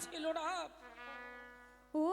ছিল না। ও